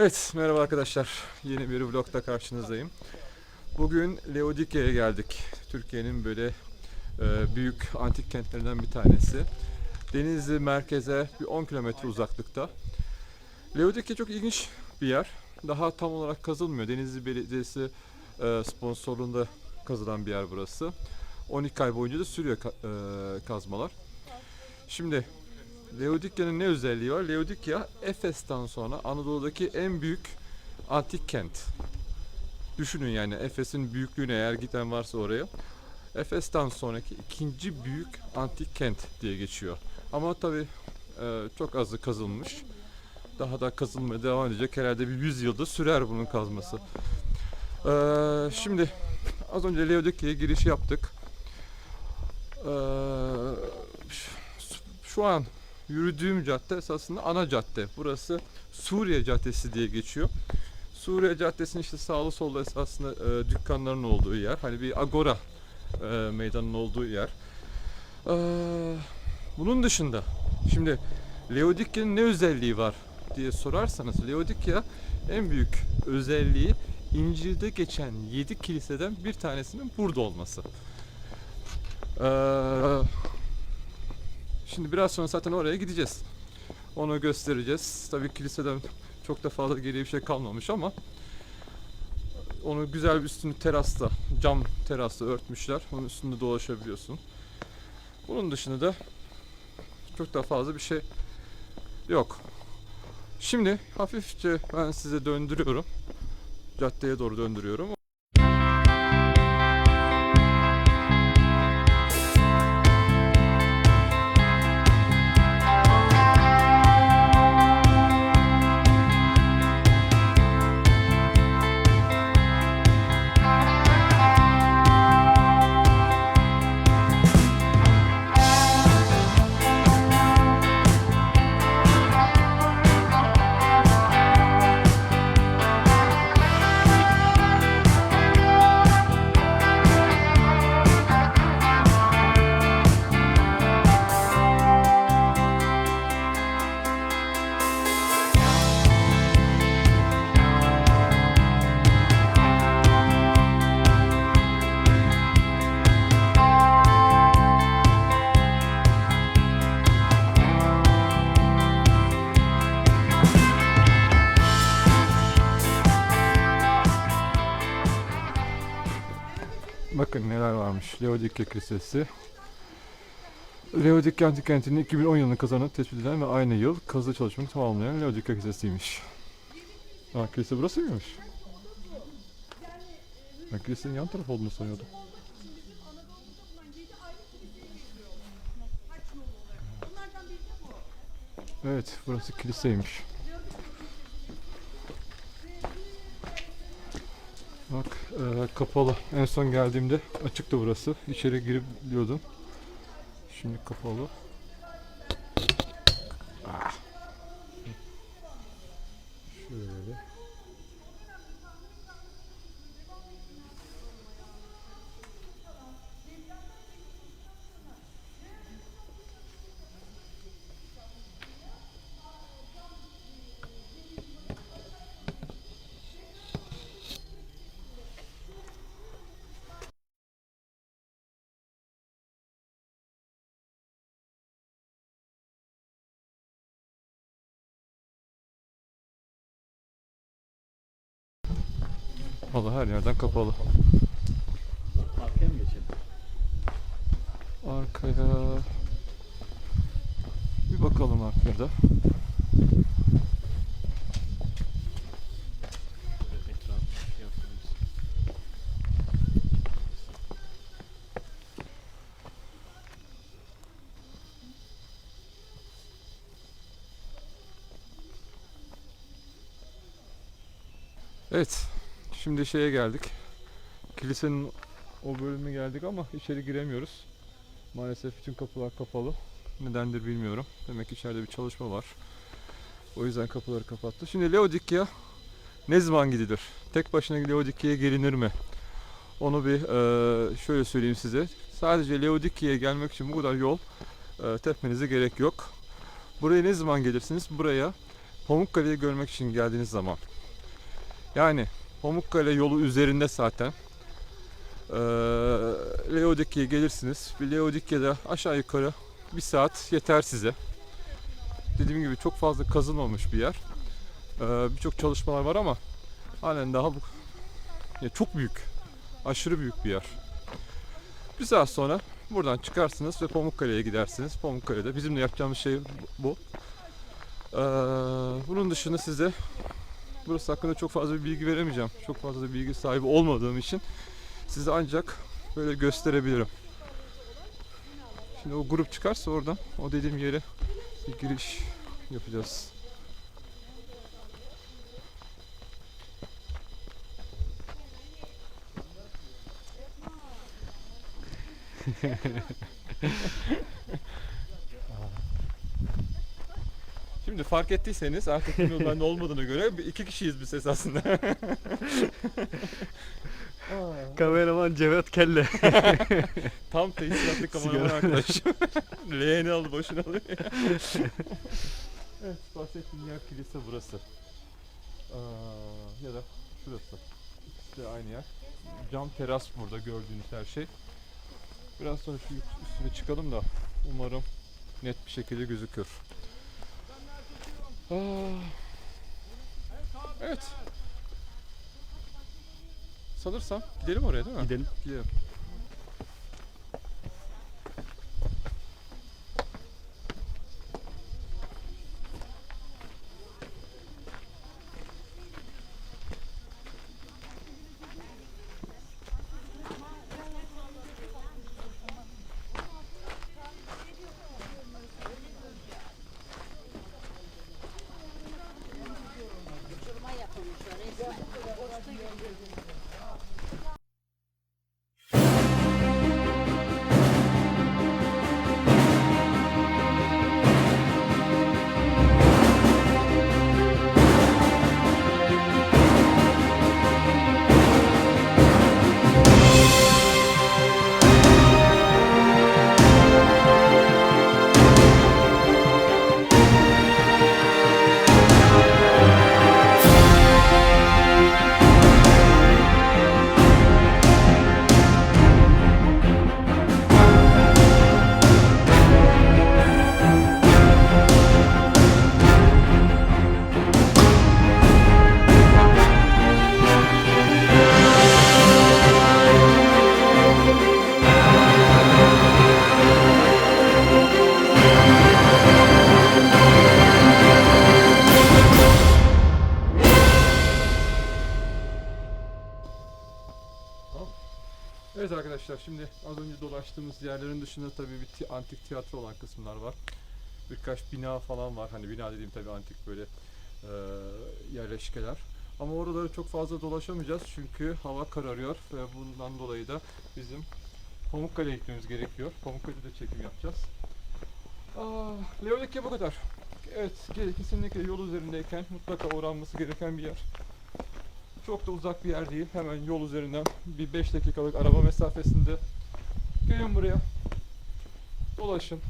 Evet, merhaba arkadaşlar. Yeni bir vlogda karşınızdayım. Bugün Laodikya'ya geldik. Türkiye'nin böyle e, büyük antik kentlerinden bir tanesi. Denizli merkeze bir 10 kilometre uzaklıkta. Laodikya çok ilginç bir yer. Daha tam olarak kazılmıyor. Denizli Belediyesi e, sponsorluğunda kazılan bir yer burası. 12 ay boyunca da sürüyor e, kazmalar. Şimdi Laodikya'nın ne özelliği var? Laodikya Efes'ten sonra Anadolu'daki en büyük antik kent. Düşünün yani Efes'in büyüklüğüne eğer giden varsa oraya. Efes'ten sonraki ikinci büyük antik kent diye geçiyor. Ama tabi çok azı kazılmış. Daha da kazılmaya devam edecek. Herhalde bir 100 yılda sürer bunun kazması. E, şimdi az önce Laodikya'ya giriş yaptık. E, şu an yürüdüğüm cadde esasında ana cadde. Burası Suriye Caddesi diye geçiyor. Suriye Caddesi'nin işte sağlı solda esasında e, dükkanların olduğu yer. Hani bir agora e, meydanın olduğu yer. E, bunun dışında şimdi Laodikya'nın ne özelliği var diye sorarsanız Laodikya en büyük özelliği İncil'de geçen 7 kiliseden bir tanesinin burada olması. Eee Şimdi biraz sonra zaten oraya gideceğiz. Onu göstereceğiz. Tabii kiliseden çok da fazla geriye bir şey kalmamış ama onu güzel bir üstünü terasta, cam terasta örtmüşler. Onun üstünde dolaşabiliyorsun. Bunun dışında da çok da fazla bir şey yok. Şimdi hafifçe ben size döndürüyorum. Caddeye doğru döndürüyorum. Bakın neler varmış. Laodikya Kilisesi. Laodikya Antik Kenti'nin 2010 yılında kazanıp tespit edilen ve aynı yıl kazı çalışmanı tamamlayan Laodikya Kilisesi'ymiş. Aa, kilise burası mıymış? Ben kilisenin yan tarafı olduğunu sanıyordum. Evet, burası kiliseymiş. Bak e, kapalı. En son geldiğimde açıktı burası. İçeri girip biliyordum. Şimdi kapalı. Ah. Şöyle. Vallahi her yerden kapalı. Arkaya mı geçelim? Arkaya bir bakalım arkaya da. Evet. Şimdi şeye geldik. Kilisenin o bölümüne geldik ama içeri giremiyoruz. Maalesef bütün kapılar kapalı. Nedendir bilmiyorum. Demek ki içeride bir çalışma var. O yüzden kapıları kapattı. Şimdi Laodikya ne zaman gidilir? Tek başına Laodikya'ya gelinir mi? Onu bir eee, şöyle söyleyeyim size. Sadece Laodikya'ya gelmek için bu kadar yol eee tepmenize gerek yok. Buraya ne zaman gelirsiniz? Buraya Pamukkale'yi görmek için geldiğiniz zaman. Yani Pamukkale yolu üzerinde zaten. Ee, Leodikya'ya gelirsiniz. Bir Leodikya'da aşağı yukarı bir saat yeter size. Dediğim gibi çok fazla kazılmamış bir yer. Ee, Birçok çalışmalar var ama halen daha bu ya çok büyük. Aşırı büyük bir yer. Bir saat sonra buradan çıkarsınız ve Pamukkale'ye gidersiniz. Pamukkale'de bizimle yapacağımız şey bu. Ee, bunun dışında size burası hakkında çok fazla bir bilgi veremeyeceğim. Çok fazla da bilgi sahibi olmadığım için size ancak böyle gösterebilirim. Şimdi o grup çıkarsa oradan o dediğim yere bir giriş yapacağız. Şimdi fark ettiyseniz artık bunun bende olmadığına göre iki kişiyiz biz esasında. Kameraman Cevat Kelle. Tam tesisatlı kameraman Sigara. arkadaş. Leğeni aldı boşuna alıyor. evet bahsettiğim yer kilise burası. Aa, ya da şurası. İkisi de aynı yer. Cam teras burada gördüğünüz her şey. Biraz sonra şu üstüne çıkalım da umarım net bir şekilde gözükür. Evet. Sanırsam gidelim oraya değil mi? Gidelim. Gidelim. Arkadaşlar şimdi az önce dolaştığımız yerlerin dışında tabii bir ti- antik tiyatro olan kısımlar var. Birkaç bina falan var. Hani bina dediğim tabii antik böyle e, yerleşkeler. Ama oraları çok fazla dolaşamayacağız çünkü hava kararıyor ve bundan dolayı da bizim Pamukkale'ye gitmemiz gerekiyor. Pamukkale'de çekim yapacağız. Aa, Leodikya bu kadar. Evet, kesinlikle yol üzerindeyken mutlaka uğranması gereken bir yer. Çok da uzak bir yer değil. Hemen yol üzerinden bir 5 dakikalık araba mesafesinde. Gelin buraya. Dolaşın.